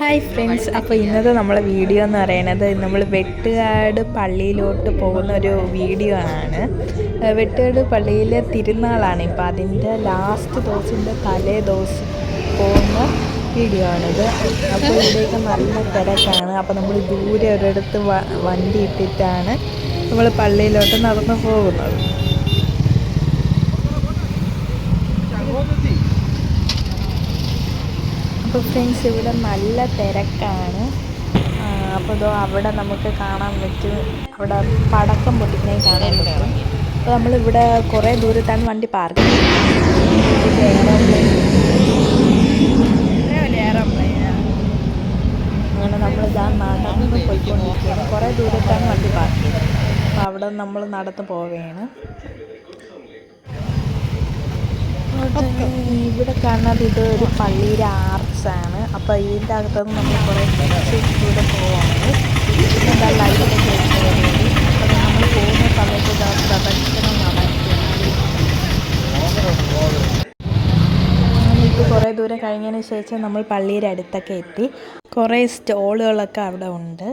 Hi friends അപ്പോൾ ഇന്നത്തെ നമ്മളെ വീഡിയോ എന്ന് പറയുന്നത് നമ്മൾ വെട്ടുകാട് പള്ളിയിലോട്ട് പോകുന്ന ഒരു വീഡിയോ ആണ് വെട്ടുകാട് പള്ളിയിലെ തിരുനാളാണ്. ഇപ്പോൾ അതിന്റെ ലാസ്റ്റ് ദിവസത്തിന്റെ തലേ ദിവസം പോകുന്ന വീഡിയോ ആണിത്. അപ്പോൾ ഇവിടേക്ക് നല്ല തിരക്കാണ്. അപ്പോൾ നമ്മൾ ദൂരെ ഒരിടത്ത് വണ്ടി ഇട്ടിട്ടാണ് നമ്മൾ പള്ളിയിലോട്ട് നടന്നു പോകുന്നത്. അപ്പോൾ ഫ്രണ്ട്സ് ഇവിടെ നല്ല തിരക്കാണ്. അപ്പോൾ ഇതോ അവിടെ നമുക്ക് കാണാൻ പറ്റും. അവിടെ പടക്കം പൊട്ടിക്കണേ കാണാൻ പറ്റും. അപ്പോൾ നമ്മളിവിടെ കുറേ ദൂരത്താണ് വണ്ടി പാർക്ക് അങ്ങനെ നമ്മളിതാ നടന്ന് പോയിക്കൊണ്ടിരിക്കുകയാണ്. കുറേ ദൂരത്താണ് വണ്ടി പാർക്ക് ചെയ്യുന്നത്. അപ്പോൾ അവിടെ നമ്മൾ നടന്ന് പോവുകയാണ്. ഇവിടെ കാണുന്നത് ഇത് ഒരു പള്ളിയുടെ ആർച്ച് ആണ് അപ്പോൾ ഇതിന്റെ അകത്തുനിന്ന് നമ്മൾ കുറേ ഇവിടെ പോവാണ്. എന്താ ലൈറ്റൊക്കെ വെച്ചത് അപ്പോൾ നമ്മൾ പോകുന്ന സമയത്ത് പ്രദക്ഷിണം നടക്കുകയാണ്. ഇത് കുറേ ദൂരം കഴിഞ്ഞതിന് ശേഷം നമ്മൾ പള്ളിയുടെ അടുത്തൊക്കെ എത്തി. കുറേ സ്റ്റോളുകളൊക്കെ അവിടെ ഉണ്ട്.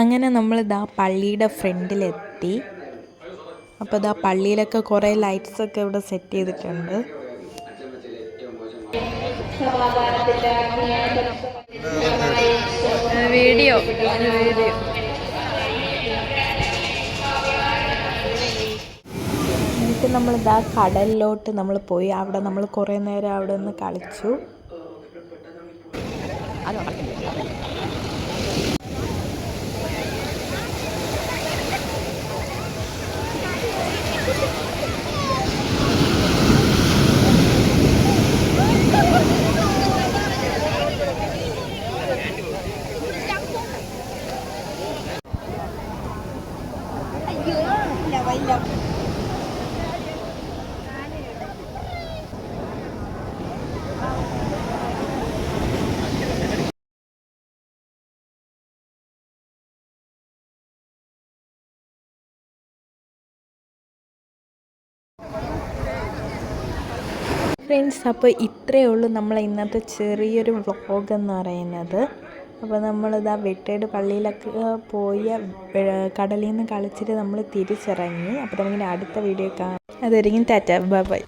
അങ്ങനെ നമ്മൾ ഇതാ പള്ളിയുടെ ഫ്രണ്ടിലെത്തി. അപ്പോൾ ഇതാ പള്ളിയിലൊക്കെ കുറേ ലൈറ്റ്സ് ഒക്കെ ഇവിടെ സെറ്റ് ചെയ്തിട്ടുണ്ട്. വീഡിയോ. വീഡിയോ എന്നിട്ട് നമ്മൾ ഇതാ കടലിലോട്ട് നമ്മൾ പോയി. അവിടെ നമ്മൾ കുറേ നേരം അവിടെ നിന്ന് കളിച്ചു. ആരും അടയ്ക്കുന്നില്ല Hãy subscribe cho kênh Ghiền Mì Gõ friends അപ്പോൾ ഇത്രയേ ഉള്ളൂ നമ്മൾ ഇന്നത്തെ ചെറിയൊരു വ്ളോഗ് എന്ന് പറയുന്നത്. അപ്പോൾ നമ്മളിതാ വെട്ടേട് പള്ളിയിലൊക്കെ പോയി കടലിൽ നിന്ന് കളിച്ചിട്ട് നമ്മൾ തിരിച്ചിറങ്ങി. അപ്പോൾ നമുക്കിനി അടുത്ത വീഡിയോ കാണാം. അതൊരിക്കും ടാറ്റ. Bye bye.